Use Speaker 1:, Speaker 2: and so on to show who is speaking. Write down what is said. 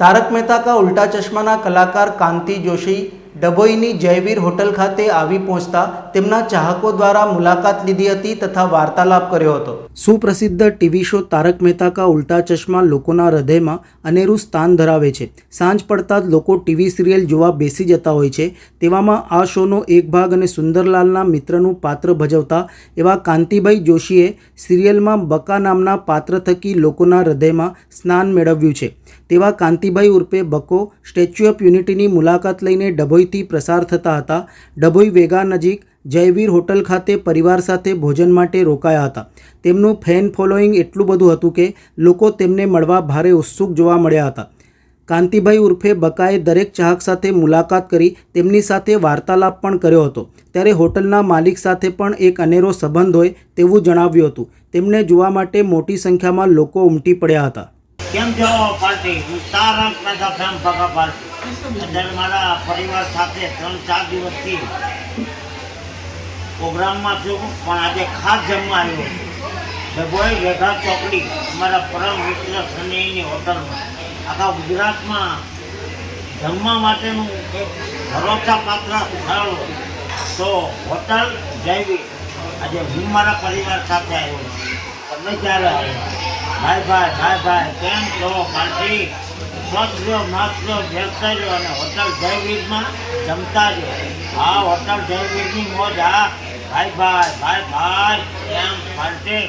Speaker 1: તારક મહેતા કા ઉલ્ટા ચશ્માના કલાકાર કાંતિ જોશી ડભોઈની જયવીર હોટલ ખાતે આવી પહોંચતા તેમના ચાહકો દ્વારા મુલાકાત લીધી હતી તથા વાર્તાલાપ કર્યો હતો. સુપ્રસિદ્ધ ટીવી શો તારક મહેતા કા ઉલ્ટા ચશ્મા લોકોના હૃદયમાં અનેરું સ્થાન ધરાવે છે. સાંજ પડતા જ લોકો ટીવી સિરિયલ જોવા બેસી જતા હોય છે. તેવામાં આ શોનો એક ભાગ અને સુંદરલાલના મિત્રનું પાત્ર ભજવતા એવા કાંતિભાઈ જોશીએ સિરિયલમાં બકા નામના પાત્ર થકી લોકોના હૃદયમાં સ્નાન મેળવ્યું છે. તેવા કાંતિભાઈ ઉર્ફે બકો સ્ટેચ્યુ ઓફ યુનિટીની મુલાકાત લઈને ડભોઈથી પ્રસાર થતા હતા. ડભોઈ વેગા નજીક જયવીર હોટલ ખાતે પરિવાર સાથે ભોજન માટે રોકાયા હતા. તેમનું ફેન ફોલોઈંગ એટલું બધું હતું કે લોકો તેમને મળવા ભારે ઉત્સુક જોવા મળ્યા હતા. કાંતિભાઈ ઉર્ફે બકાએ દરેક ચાહક સાથે મુલાકાત કરી તેમની સાથે વાર્તાલાપ પણ કર્યો હતો. ત્યારે હોટલના માલિક સાથે પણ એક અનેરો સંબંધ હોય તેવું જણાવ્યું હતું. તેમને જોવા માટે મોટી સંખ્યામાં લોકો ઉમટી પડ્યા હતા.
Speaker 2: કેમ છો પાર્ટી? હું તારક મહેતા ફેમ પાર્ટી અત્યારે મારા પરિવાર સાથે ત્રણ ચાર દિવસથી પ્રોગ્રામમાં છું, પણ આજે ખાસ જમવા આવ્યો ડભોઈ વેઘા ચોકડી, અમારા પરમ મિત્ર શનિની હોટલમાં. આખા ગુજરાતમાં જમવા માટેનું એક ભરોસા પાત્ર સ્થળ તો હોટલ જૈવી આજે હું મારા પરિવાર સાથે આવ્યો તમે ક્યારે આવ્યો? ભાઈ ભાઈ ભાઈ ભાઈ કેમ છો, પાર્ટી? મસ્ત રહ્યો વ્યવસાય અને હોટલ જયવીરમાં જમતા રહ્યો આ હોટલ જયવીરની મોજ આ. ભાઈ ભાઈ ભાઈ ભાઈ એમ પાર્ટી